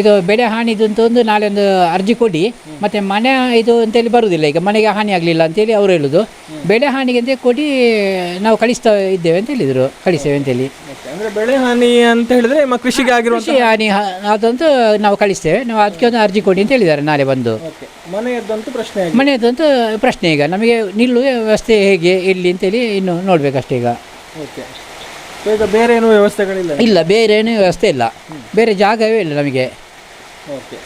ಇದು ಬೆಳೆ ಹಾನಿದು ಅಂತ ಒಂದು ನಾಳೆ ಒಂದು ಅರ್ಜಿ ಕೊಡಿ ಮತ್ತು ಮನೆ ಇದು ಅಂತೇಳಿ ಬರುವುದಿಲ್ಲ ಈಗ ಮನೆಗೆ ಹಾನಿ ಆಗಲಿಲ್ಲ ಅಂತೇಳಿ ಅವರು ಹೇಳೋದು. ಬೆಳೆ ಹಾನಿಗೆ ಅಂತ ಕೊಡಿ ನಾವು ಕಳಿಸ್ತಾ ಇದ್ದೇವೆ ಅಂತ ಹೇಳಿದರು ಕಳಿಸ್ತೇವೆ ಅಂತೇಳಿ ಅಂದ್ರೆ ಬೆಳೆ ಹಾನಿ ಅಂತ ಹೇಳಿದ್ರೆ ಕೃಷಿಗೆ ಆಗಿರುವ ಕೃಷಿ ಹಾನಿ ಅದಂತೂ ನಾವು ಕಳಿಸ್ತೇವೆ. ನಾವು ಅದಕ್ಕೆ ಒಂದು ಅರ್ಜಿ ಕೊಡಿ ಅಂತ ಹೇಳಿದ್ದಾರೆ ನಾಳೆ ಬಂದು. ಮನೆಯದ್ದಂತೂ ಪ್ರಶ್ನೆ ಆಗಿದೆ. ಮನೆಯದಂತೂ ಪ್ರಶ್ನೆ ಈಗ. ನಮಗೆ ನಿಲ್ಲುವ ವ್ಯವಸ್ಥೆ ಹೇಗೆ ಇಲ್ಲಿ ಅಂತೇಳಿ ಇನ್ನು ನೋಡಬೇಕಷ್ಟೇ ಈಗ. ಓಕೆ ಈಗ ಬೇರೆ ಏನು ವ್ಯವಸ್ಥೆಗಳಿಲ್ಲ ಇಲ್ಲ ಬೇರೆ ಏನೂ ವ್ಯವಸ್ಥೆ ಇಲ್ಲ. ಬೇರೆ ಜಾಗವೇ ಇಲ್ಲ ನಮಗೆ. ಓಕೆ.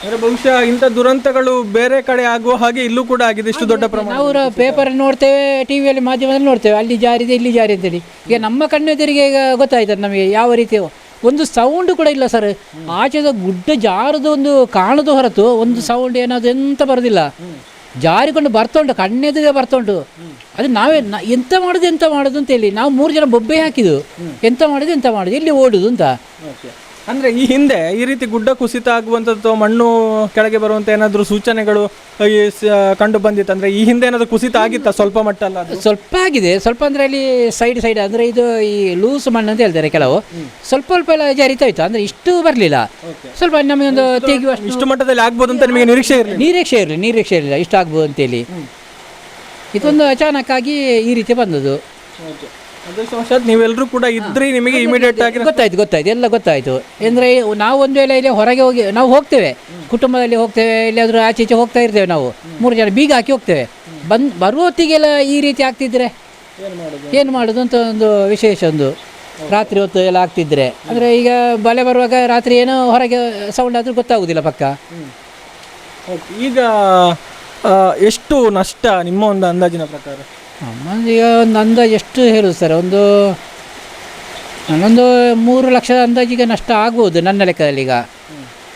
ಅಂದರೆ ಬಹುಶಃ ಇಂಥ ದುರಂತಗಳು ಬೇರೆ ಕಡೆ ಆಗುವ ಹಾಗೆ ಇಲ್ಲೂ ಕೂಡ ಆಗಿದೆ ಇಷ್ಟು ದೊಡ್ಡ ಪ್ರಮಾಣ ಅವರ ಪೇಪರ್ ನೋಡ್ತೇವೆ ಟಿ ವಿಯಲ್ಲಿ ಮಾಧ್ಯಮದಲ್ಲಿ ನೋಡ್ತೇವೆ. ಅಲ್ಲಿ ಜಾರಿದೆ ಇಲ್ಲಿ ಜಾರಿ ಅಂತೇಳಿ ಈಗ ನಮ್ಮ ಕಣ್ಣೆದುರಿಗೆ ಈಗ ಗೊತ್ತಾಯ್ತದೆ ನಮಗೆ ಯಾವ ರೀತಿ ಒಂದು ಸೌಂಡ್ ಕೂಡ ಇಲ್ಲ ಸರ್ ಆಚೆದ ಗುಡ್ಡ ಜಾರದ ಒಂದು ಕಾಣದು ಹೊರತು ಒಂದು ಸೌಂಡ್ ಏನಾದ್ರು ಎಂತ ಬರೋದಿಲ್ಲ. ಜಾರಿಕೊಂಡು ಬರ್ತಾ ಉಂಟು ಕಣ್ಣೆದುರಿಗೆ ಬರ್ತಾ ಉಂಟು. ಅದು ನಾವೇ ಎಂತ ಮಾಡೋದು ಎಂತ ಮಾಡೋದು ಅಂತೇಳಿ ನಾವು ಮೂರು ಜನ ಬೊಬ್ಬೆ ಹಾಕಿದ್ದು. ಎಂತ ಮಾಡೋದು ಎಂತ ಮಾಡೋದು ಎಲ್ಲಿ ಓಡುದು ಅಂತ. ಅಂದ್ರೆ ಈ ಹಿಂದೆ ಈ ರೀತಿ ಗುಡ್ಡ ಕುಸಿತ ಆಗುವಂಥದ್ದು ಮಣ್ಣು ಕೆಳಗೆ ಬರುವಂತ ಏನಾದರೂ ಸೂಚನೆಗಳು ಈ ಸ- ಕಂಡು ಬಂದಿತ್ತು. ಅಂದ್ರೆ ಈ ಹಿಂದೆ ಏನಾದರೂ ಕುಸಿತ ಆಗಿತ್ತ? ಸ್ವಲ್ಪ ಮಟ್ಟ ಅಲ್ಲ ಅದು? ಸ್ವಲ್ಪ ಆಗಿದೆ. ಸ್ವಲ್ಪ ಅಂದರೆ ಅಲ್ಲಿ ಸೈಡ್ ಸೈಡ್ ಅಂದರೆ ಇದು ಈ ಲೂಸ್ ಮಣ್ಣು ಅಂತ ಹೇಳ್ತಾರೆ ಕೆಲವು. ಸ್ವಲ್ಪ ಸ್ವಲ್ಪ ಎಲ್ಲ ಜಾರಿತಾ ಇತ್ತು ಅಂದರೆ ಇಷ್ಟು ಬರಲಿಲ್ಲ. ಸ್ವಲ್ಪ ನಮಗೆ ಒಂದು ತೆಗೆಯುವಷ್ಟು ಇಷ್ಟು ಮಟ್ಟದಲ್ಲಿ ಆಗ್ಬೋದು ಅಂತ ನಿಮಗೆ ನಿರೀಕ್ಷೆ ಇರಲಿ ನಿರೀಕ್ಷೆ ಇರಲಿ ನಿರೀಕ್ಷೆ ಇರಲಿಲ್ಲ. ಇಷ್ಟ ಆಗ್ಬೋದು ಅಂತೇಳಿ ಇದೊಂದು ಅಚಾನಕ್ಕಾಗಿ ಈ ರೀತಿ ಬಂದದ್ದು. ಅದೃಷ್ಟವಶಾತ್ ನೀವೆಲ್ಲರೂ ಕೂಡ ಇದ್ರಿ ನಿಮಗೆ ಇಮಿಡಿಯೇಟ್ ಆಗಿ ಗೊತ್ತಾಯ್ತು ಗೊತ್ತಾಯ್ತು ಎಲ್ಲ ಗೊತ್ತಾಯ್ತು. ಅಂದರೆ ನಾವು ಒಂದು ವೇಳೆ ಇಲ್ಲಿ ಹೊರಗೆ ಹೋಗಿ ನಾವು ಹೋಗ್ತೇವೆ. ಕುಟುಂಬದಲ್ಲಿ ಹೋಗ್ತೇವೆ ಎಲ್ಲಿಯಾದರೂ ಆಚೆ ಈಚೆ ಹೋಗ್ತಾ ಇರ್ತೇವೆ ನಾವು. ಮೂರು ಜನ ಬೀಗ ಹಾಕಿ ಹೋಗ್ತೇವೆ. ಬಂದು ಬರುವ ಹೊತ್ತಿಗೆಲ್ಲ ಈ ರೀತಿ ಆಗ್ತಿದ್ರೆ? ಏನು ಮಾಡೋದು? ಅಂತ ಒಂದು ವಿಶೇಷ ಒಂದು. ರಾತ್ರಿ ಹೊತ್ತು ಎಲ್ಲ ಆಗ್ತಿದ್ರೆ. ಅಂದರೆ ಈಗ ಬಲೆ ಬರುವಾಗ ರಾತ್ರಿ ಏನೋ ಹೊರಗೆ ಸೌಂಡ್ ಆದರೂ ಗೊತ್ತಾಗೋದಿಲ್ಲ ಪಕ್ಕ. ಈಗ ಎಷ್ಟು ನಷ್ಟ ನಿಮ್ಮ ಒಂದು ಅಂದಾಜಿನ ಪ್ರಕಾರ? ನಮ್ಮದು ಈಗ ಒಂದು ಅಂದಾಜು ಎಷ್ಟು ಹೇಳುದು ಸರ್ ಒಂದು ನನ್ನೊಂದು ಮೂರು ಲಕ್ಷದ ಅಂದಾಜಿಗೆ ನಷ್ಟ ಆಗ್ಬೋದು ನನ್ನ ಲೆಕ್ಕದಲ್ಲಿ ಈಗ.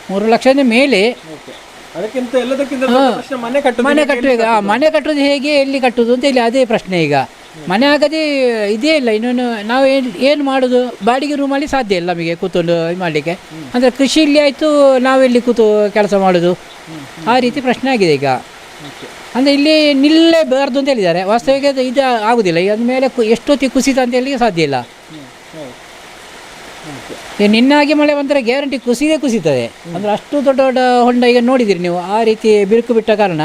ಮೂರು ಲಕ್ಷದ ಮೇಲೆ ಅದಕ್ಕಿಂತ ಎಲ್ಲದಕ್ಕಿಂತ ದೊಡ್ಡ ಪ್ರಶ್ನೆ ಮನೆ ಕಟ್ಟುದು ಮನೆ ಕಟ್ಟುವಾಗ ಆ, ಮನೆ ಕಟ್ಟುವುದು ಹೇಗೆ ಎಲ್ಲಿ ಕಟ್ಟೋದು ಅಂತ ಇಲ್ಲಿ ಅದೇ ಪ್ರಶ್ನೆ ಈಗ. ಮನೆ ಆಗದೆ ಇದೇ ಇಲ್ಲ ಇನ್ನೊಂದು ನಾವು ಏನು ಏನು ಮಾಡೋದು? ಬಾಡಿಗೆ ರೂಮಲ್ಲಿ ಸಾಧ್ಯ ಇಲ್ಲ ನಮಗೆ ಕೂತ್ಕೊಂಡು ಇದು ಮಾಡಲಿಕ್ಕೆ. ಅಂದರೆ ಕೃಷಿ ಇಲ್ಲಿ ಆಯಿತು ನಾವೆಲ್ಲಿ ಕೂತು ಕೆಲಸ ಮಾಡೋದು? ಆ ರೀತಿ ಪ್ರಶ್ನೆ ಆಗಿದೆ ಈಗ. ಅಂದರೆ ಇಲ್ಲಿ ನಿಲ್ಲೇಬಾರ್ದು ಅಂತ ಹೇಳಿದ್ದಾರೆ. ವಾಸ್ತವಿಕ ಇದು ಆಗುದಿಲ್ಲ. ಈಗ ಮೇಲೆ ಕು- ಎಷ್ಟೊತ್ತಿಗೆ ಕುಸಿತ ಅಂತ ಹೇಳಿ ಸಾಧ್ಯ ಇಲ್ಲ. ನಿನ್ನಾಗಿ ಮಳೆ ಬಂದರೆ ಗ್ಯಾರಂಟಿ ಕುಸಿದೇ ಕುಸಿತದೆ. ಅಂದರೆ ಅಷ್ಟು ದೊಡ್ಡ ದೊಡ್ಡ ಹೊಂಡ ಈಗ ನೋಡಿದಿರಿ ನೀವು. ಆ ರೀತಿ ಬಿರುಕು ಬಿಟ್ಟ ಕಾರಣ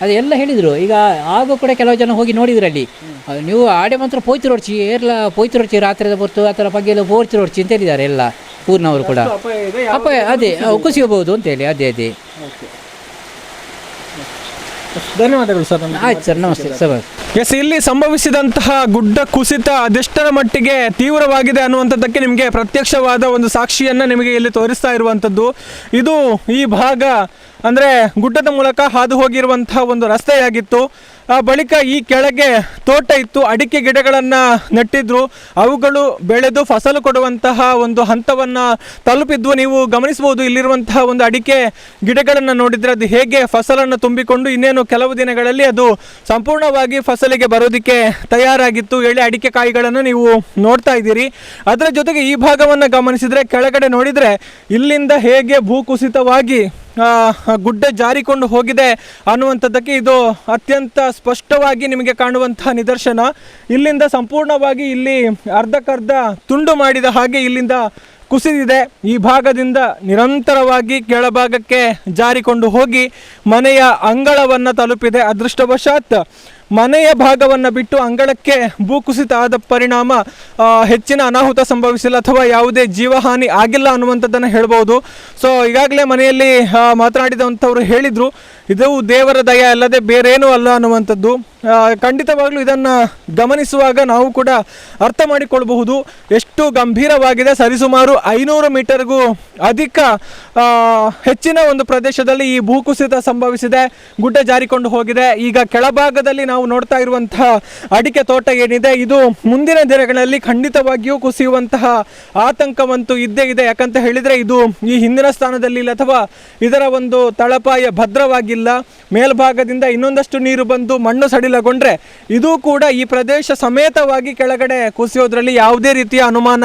ಅದೆಲ್ಲ ಎಲ್ಲ ಹೇಳಿದರು. ಈಗ ಆಗ ಕೂಡ ಕೆಲವು ಜನ ಹೋಗಿ ನೋಡಿದ್ರಲ್ಲಿ ಅದು ನೀವು ಆಡೆ ಮಾತ್ರ ಎಲ್ಲ ಏರ್ಲ ಪೋಯ್ತಿರೋಡ್ಚಿ ರಾತ್ರಿದ ಹೊರ್ತು ಆ ಥರ ಬಗ್ಗೆಲ್ಲ ಪೋಯ್ತಿರೋಡ್ಚಿ ಅಂತ ಹೇಳಿದ್ದಾರೆ ಎಲ್ಲ ಊರಿನವರು ಕೂಡ. ಅಪಾಯ ಅದೇ ಕುಸಿಯಬಹುದು. ಅಂತೇಳಿ ಅದೇ ಅದೇ. ಧನ್ಯವಾದಗಳು ಸರ್ ಆಯ್ತು ಸರ್ ನಮಸ್ತೆ ಸರ್ ಎಸ್ ಇಲ್ಲಿ ಸಂಭವಿಸಿದಂತಹ ಗುಡ್ಡ ಕುಸಿತ ಅದೆಷ್ಟರ ಮಟ್ಟಿಗೆ ತೀವ್ರವಾಗಿದೆ ಅನ್ನುವಂಥದ್ದಕ್ಕೆ ನಿಮಗೆ ಪ್ರತ್ಯಕ್ಷವಾದ ಒಂದು ಸಾಕ್ಷಿಯನ್ನು ನಿಮಗೆ ಇಲ್ಲಿ ತೋರಿಸ್ತಾ ಇರುವಂಥದ್ದು. ಇದು ಈ ಭಾಗ ಅಂದರೆ ಗುಡ್ಡದ ಮೂಲಕ ಹಾದು ಹೋಗಿರುವಂತಹ ಒಂದು ರಸ್ತೆಯಾಗಿತ್ತು. ಬಳಿಕ ಈ ಕೆಳಗೆ ತೋಟ ಇತ್ತು, ಅಡಿಕೆ ಗಿಡಗಳನ್ನು ನೆಟ್ಟಿದ್ರು. ಅವುಗಳು ಬೆಳೆದು ಫಸಲು ಕೊಡುವಂತಹ ಒಂದು ಹಂತವನ್ನು ತಲುಪಿದ್ವು. ನೀವು ಗಮನಿಸಬಹುದು, ಇಲ್ಲಿರುವಂತಹ ಒಂದು ಅಡಿಕೆ ಗಿಡಗಳನ್ನು ನೋಡಿದರೆ ಅದು ಹೇಗೆ ಫಸಲನ್ನು ತುಂಬಿಕೊಂಡು ಇನ್ನೇನು ಕೆಲವು ದಿನಗಳಲ್ಲಿ ಅದು ಸಂಪೂರ್ಣವಾಗಿ ಫಸಲಿಗೆ ಬರೋದಕ್ಕೆ ತಯಾರಾಗಿತ್ತು. ಎಳೆ ಅಡಿಕೆ ಕಾಯಿಗಳನ್ನು ನೀವು ನೋಡ್ತಾ ಇದ್ದೀರಿ. ಅದರ ಜೊತೆಗೆ ಈ ಭಾಗವನ್ನು ಗಮನಿಸಿದರೆ, ಕೆಳಗಡೆ ನೋಡಿದರೆ ಇಲ್ಲಿಂದ ಹೇಗೆ ಭೂಕುಸಿತವಾಗಿ ಗುಡ್ಡ ಜಾರಿಕೊಂಡು ಹೋಗಿದೆ ಅನ್ನುವಂಥದ್ದಕ್ಕೆ ಇದು ಅತ್ಯಂತ ಸ್ಪಷ್ಟವಾಗಿ ನಿಮಗೆ ಕಾಣುವಂತಹ ನಿದರ್ಶನ. ಇಲ್ಲಿಂದ ಸಂಪೂರ್ಣವಾಗಿ ಇಲ್ಲಿ ಅರ್ಧಕ್ಕರ್ಧ ತುಂಡು ಮಾಡಿದ ಹಾಗೆ ಇಲ್ಲಿಂದ ಕುಸಿದಿದೆ. ಈ ಭಾಗದಿಂದ ನಿರಂತರವಾಗಿ ಕೆಳಭಾಗಕ್ಕೆ ಜಾರಿಕೊಂಡು ಹೋಗಿ ಮನೆಯ ಅಂಗಳವನ್ನು ತಲುಪಿದೆ ಅದೃಷ್ಟವಶಾತ್. ಮನೆಯ ಭಾಗವನ್ನು ಬಿಟ್ಟು ಅಂಗಳಕ್ಕೆ ಭೂಕುಸಿತ ಆದ ಪರಿಣಾಮ ಹೆಚ್ಚಿನ ಅನಾಹುತ ಸಂಭವಿಸಿಲ್ಲ ಅಥವಾ ಯಾವುದೇ ಜೀವಹಾನಿ ಆಗಿಲ್ಲ ಅನ್ನುವಂಥದ್ದನ್ನು ಹೇಳ್ಬೋದು. ಸೊ ಈಗಾಗಲೇ ಮನೆಯಲ್ಲಿ ಮಾತನಾಡಿದಂಥವ್ರು ಹೇಳಿದರು, ಇದು ದೇವರ ದಯ ಅಲ್ಲದೆ ಬೇರೇನೂ ಅಲ್ಲ ಅನ್ನುವಂಥದ್ದು. ಖಂಡಿತವಾಗ್ಲೂ ಇದನ್ನು ಗಮನಿಸುವಾಗ ನಾವು ಕೂಡ ಅರ್ಥ ಮಾಡಿಕೊಳ್ಳಬಹುದು ಎಷ್ಟು ಗಂಭೀರವಾಗಿದೆ. ಸರಿಸುಮಾರು ಐನೂರು ಮೀಟರ್ಗೂ ಅಧಿಕ ಹೆಚ್ಚಿನ ಒಂದು ಪ್ರದೇಶದಲ್ಲಿ ಈ ಭೂಕುಸಿತ ಸಂಭವಿಸಿದೆ. ಗುಡ್ಡ ಜಾರಿಕೊಂಡು ಹೋಗಿದೆ. ಈಗ ಕೆಳಭಾಗದಲ್ಲಿ ನಾವು ನೋಡ್ತಾ ಇರುವಂತಹ ಅಡಿಕೆ ತೋಟ ಏನಿದೆ, ಇದು ಮುಂದಿನ ದಿನಗಳಲ್ಲಿ ಖಂಡಿತವಾಗಿಯೂ ಕುಸಿಯುವಂತಹ ಆತಂಕವಂತೂ ಇದ್ದೇ ಇದೆ. ಯಾಕಂತ ಹೇಳಿದರೆ ಇದು ಈ ಹಿಂದಿನ ಸ್ಥಾನದಲ್ಲಿ ಅಥವಾ ಇದರ ಒಂದು ತಳಪಾಯ ಭದ್ರವಾಗಿಲ್ಲ. ಮೇಲ್ಭಾಗದಿಂದ ಇನ್ನೊಂದಷ್ಟು ನೀರು ಬಂದು ಮಣ್ಣು ಸಡಿಲಗೊಂಡ್ರೆ ಇದು ಕೂಡ ಈ ಪ್ರದೇಶ ಸಮೇತವಾಗಿ ಕೆಳಗಡೆ ಕುಸಿಯೋದ್ರಲ್ಲಿ ಯಾವುದೇ ರೀತಿಯ ಅನುಮಾನ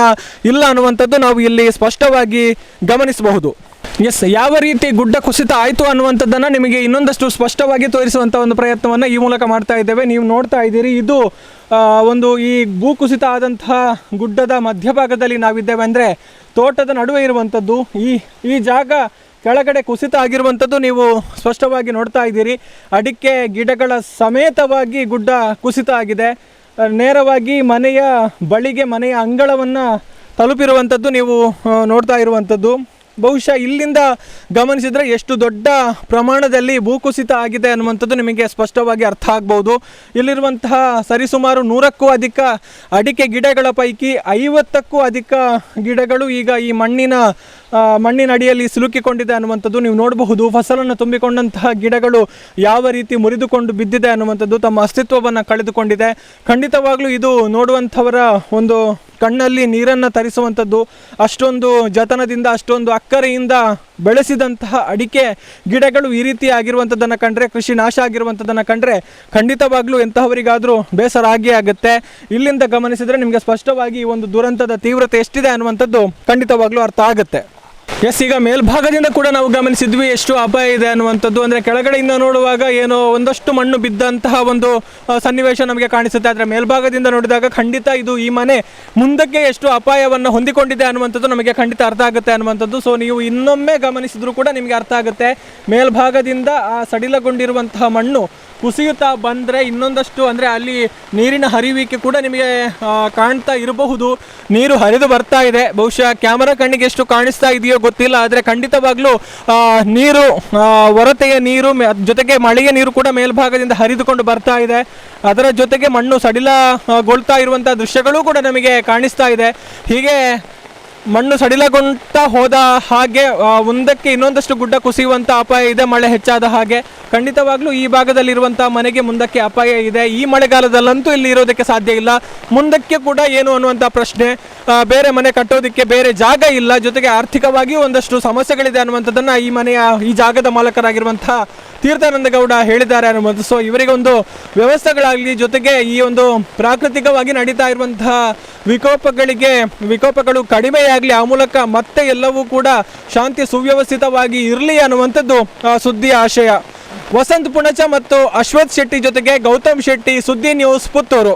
ಇಲ್ಲ ಅನ್ನುವಂಥದ್ದು ನಾವು ಇಲ್ಲಿ ಸ್ಪಷ್ಟವಾಗಿ ಗಮನಿಸಬಹುದು. ಎಸ್ ಯಾವ ರೀತಿ ಗುಡ್ಡ ಕುಸಿತ ಆಯಿತು ಅನ್ನುವಂಥದ್ದನ್ನು ನಿಮಗೆ ಇನ್ನೊಂದಷ್ಟು ಸ್ಪಷ್ಟವಾಗಿ ತೋರಿಸುವಂಥ ಒಂದು ಪ್ರಯತ್ನವನ್ನು ಈ ಮೂಲಕ ಮಾಡ್ತಾ ಇದ್ದೇವೆ. ನೀವು ನೋಡ್ತಾ ಇದ್ದೀರಿ, ಇದು ಒಂದು ಈ ಭೂಕುಸಿತ ಆದಂತಹ ಗುಡ್ಡದ ಮಧ್ಯಭಾಗದಲ್ಲಿ ನಾವಿದ್ದೇವೆ. ಅಂದರೆ ತೋಟದ ನಡುವೆ ಇರುವಂಥದ್ದು. ಈ ಈ ಜಾಗ ಕೆಳಗಡೆ ಕುಸಿತ ಆಗಿರುವಂಥದ್ದು ನೀವು ಸ್ಪಷ್ಟವಾಗಿ ನೋಡ್ತಾ ಇದ್ದೀರಿ. ಅಡಿಕೆ ಗಿಡಗಳ ಸಮೇತವಾಗಿ ಗುಡ್ಡ ಕುಸಿತ ಆಗಿದೆ. ನೇರವಾಗಿ ಮನೆಯ ಬಳಿಗೆ ಮನೆಯ ಅಂಗಳವನ್ನು ತಲುಪಿರುವಂಥದ್ದು ನೀವು ನೋಡ್ತಾ ಇರುವಂಥದ್ದು. ಬಹುಶಃ ಇಲ್ಲಿಂದ ಗಮನಿಸಿದರೆ ಎಷ್ಟು ದೊಡ್ಡ ಪ್ರಮಾಣದಲ್ಲಿ ಭೂಕುಸಿತ ಆಗಿದೆ ಅನ್ನುವಂಥದ್ದು ನಿಮಗೆ ಸ್ಪಷ್ಟವಾಗಿ ಅರ್ಥ ಆಗ್ಬೋದು. ಇಲ್ಲಿರುವಂತಹ ಸರಿಸುಮಾರು ನೂರಕ್ಕೂ ಅಧಿಕ ಅಡಿಕೆ ಗಿಡಗಳ ಪೈಕಿ ಐವತ್ತಕ್ಕೂ ಅಧಿಕ ಗಿಡಗಳು ಈಗ ಈ ಮಣ್ಣಿನ ಮಣ್ಣಿನ ಅಡಿಯಲ್ಲಿ ಸಿಲುಕಿಕೊಂಡಿದೆ ಅನ್ನುವಂಥದ್ದು ನೀವು ನೋಡಬಹುದು. ಫಸಲನ್ನು ತುಂಬಿಕೊಂಡಂತಹ ಗಿಡಗಳು ಯಾವ ರೀತಿ ಮುರಿದುಕೊಂಡು ಬಿದ್ದಿದೆ ಅನ್ನುವಂಥದ್ದು ತಮ್ಮ ಅಸ್ತಿತ್ವವನ್ನು ಕಳೆದುಕೊಂಡಿದೆ. ಖಂಡಿತವಾಗ್ಲೂ ಇದು ನೋಡುವಂಥವರ ಒಂದು ಕಣ್ಣಲ್ಲಿ ನೀರನ್ನು ತರಿಸುವಂಥದ್ದು, ಅಷ್ಟೊಂದು ಜತನದಿಂದ, ಅಷ್ಟೊಂದು ಅಕ್ಕರೆಯಿಂದ ಬೆಳೆಸಿದಂತಹ ಅಡಿಕೆ ಗಿಡಗಳು ಈ ರೀತಿ ಆಗಿರುವಂಥದ್ದನ್ನು ಕಂಡ್ರೆ, ಕೃಷಿ ನಾಶ ಆಗಿರುವಂಥದ್ದನ್ನು ಕಂಡ್ರೆ ಖಂಡಿತವಾಗ್ಲೂ ಎಂತಹವರಿಗಾದರೂ ಬೇಸರ ಆಗಿಯೇ ಆಗುತ್ತೆ. ಇಲ್ಲಿಂದ ಗಮನಿಸಿದರೆ ನಿಮಗೆ ಸ್ಪಷ್ಟವಾಗಿ ಈ ಒಂದು ದುರಂತದ ತೀವ್ರತೆ ಎಷ್ಟಿದೆ ಅನ್ನುವಂಥದ್ದು ಖಂಡಿತವಾಗ್ಲೂ ಅರ್ಥ ಆಗುತ್ತೆ. ಎಸ್, ಈಗ ಮೇಲ್ಭಾಗದಿಂದ ಕೂಡ ನಾವು ಗಮನಿಸಿದ್ವಿ ಎಷ್ಟು ಅಪಾಯ ಇದೆ ಅನ್ನುವಂಥದ್ದು. ಅಂದರೆ ಕೆಳಗಡೆಯಿಂದ ನೋಡುವಾಗ ಏನೋ ಒಂದಷ್ಟು ಮಣ್ಣು ಬಿದ್ದಂತಹ ಒಂದು ಸನ್ನಿವೇಶ ನಮಗೆ ಕಾಣಿಸುತ್ತೆ. ಆದರೆ ಮೇಲ್ಭಾಗದಿಂದ ನೋಡಿದಾಗ ಖಂಡಿತ ಇದು ಈ ಮನೆ ಮುಂದಕ್ಕೆ ಎಷ್ಟು ಅಪಾಯವನ್ನು ಹೊಂದಿಕೊಂಡಿದೆ ಅನ್ನುವಂಥದ್ದು ನಮಗೆ ಖಂಡಿತ ಅರ್ಥ ಆಗುತ್ತೆ ಅನ್ನುವಂಥದ್ದು. ಸೊ ನೀವು ಇನ್ನೊಮ್ಮೆ ಗಮನಿಸಿದ್ರು ಕೂಡ ನಿಮಗೆ ಅರ್ಥ ಆಗುತ್ತೆ. ಮೇಲ್ಭಾಗದಿಂದ ಆ ಸಡಿಲಗೊಂಡಿರುವಂತಹ ಮಣ್ಣು ಕುಸಿಯುತ್ತಾ ಬಂದರೆ ಇನ್ನೊಂದಷ್ಟು ಅಂದರೆ ಅಲ್ಲಿ ನೀರಿನ ಹರಿವಿಕೆ ಕೂಡ ನಿಮಗೆ ಕಾಣ್ತಾ ಇರಬಹುದು. ನೀರು ಹರಿದು ಬರ್ತಾ ಇದೆ. ಬಹುಶಃ ಕ್ಯಾಮರಾ ಕಣ್ಣಿಗೆ ಎಷ್ಟು ಕಾಣಿಸ್ತಾ ಇದೆಯೋ ಗೊತ್ತಿಲ್ಲ, ಆದರೆ ಖಂಡಿತವಾಗ್ಲೂ ನೀರು ಹೊರತೆಯ ನೀರು ಜೊತೆಗೆ ಮಳೆಯ ನೀರು ಕೂಡ ಮೇಲ್ಭಾಗದಿಂದ ಹರಿದುಕೊಂಡು ಬರ್ತಾ ಇದೆ. ಅದರ ಜೊತೆಗೆ ಮಣ್ಣು ಸಡಿಲಗೊಳ್ತಾ ಇರುವಂಥ ದೃಶ್ಯಗಳು ಕೂಡ ನಮಗೆ ಕಾಣಿಸ್ತಾ ಇದೆ. ಹೀಗೆ ಮಣ್ಣು ಸಡಿಲಗೊಂಡ ಹೋದ ಹಾಗೆ ಒಂದಕ್ಕೆ ಇನ್ನೊಂದಷ್ಟು ಗುಡ್ಡ ಕುಸಿಯುವಂಥ ಅಪಾಯ ಇದೆ, ಮಳೆ ಹೆಚ್ಚಾದ ಹಾಗೆ. ಖಂಡಿತವಾಗ್ಲೂ ಈ ಭಾಗದಲ್ಲಿರುವಂಥ ಮನೆಗೆ ಮುಂದಕ್ಕೆ ಅಪಾಯ ಇದೆ. ಈ ಮಳೆಗಾಲದಲ್ಲಂತೂ ಇಲ್ಲಿ ಇರೋದಕ್ಕೆ ಸಾಧ್ಯ ಇಲ್ಲ. ಮುಂದಕ್ಕೆ ಕೂಡ ಏನು ಅನ್ನುವಂಥ ಪ್ರಶ್ನೆ. ಬೇರೆ ಮನೆ ಕಟ್ಟೋದಕ್ಕೆ ಬೇರೆ ಜಾಗ ಇಲ್ಲ. ಜೊತೆಗೆ ಆರ್ಥಿಕವಾಗಿಯೂ ಒಂದಷ್ಟು ಸಮಸ್ಯೆಗಳಿದೆ ಅನ್ನುವಂಥದ್ದನ್ನು ಈ ಮನೆಯ, ಈ ಜಾಗದ ಮಾಲಕರಾಗಿರುವಂತಹ ತೀರ್ಥಾನಂದ ಗೌಡ ಹೇಳಿದ್ದಾರೆ ಅನ್ನುವಂಥ ಸೊ ಇವರಿಗೊಂದು ವ್ಯವಸ್ಥೆಗಳಾಗಲಿ, ಜೊತೆಗೆ ಈ ಒಂದು ಪ್ರಾಕೃತಿಕವಾಗಿ ನಡೀತಾ ಇರುವಂತಹ ವಿಕೋಪಗಳಿಗೆ, ವಿಕೋಪಗಳು ಕಡಿಮೆಯಾಗಲಿ, ಆ ಮೂಲಕ ಮತ್ತೆ ಎಲ್ಲವೂ ಕೂಡ ಶಾಂತಿ ಸುವ್ಯವಸ್ಥಿತವಾಗಿ ಇರಲಿ ಅನ್ನುವಂಥದ್ದು ಸುದ್ದಿ ಆಶಯ. ವಸಂತ್ ಪುಣಚ ಮತ್ತು ಅಶ್ವಥ್ ಶೆಟ್ಟಿ ಜೊತೆಗೆ ಗೌತಮ್ ಶೆಟ್ಟಿ ಸುದ್ದಿ news Puttur.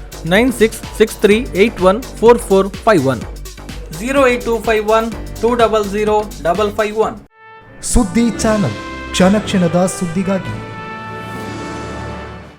9663814451 08251 200 551 ಸುದ್ದಿ ಚಾನಲ್ ಕ್ಷಣ ಕ್ಷಣದ ಸುದ್ದಿಗಾಗಿ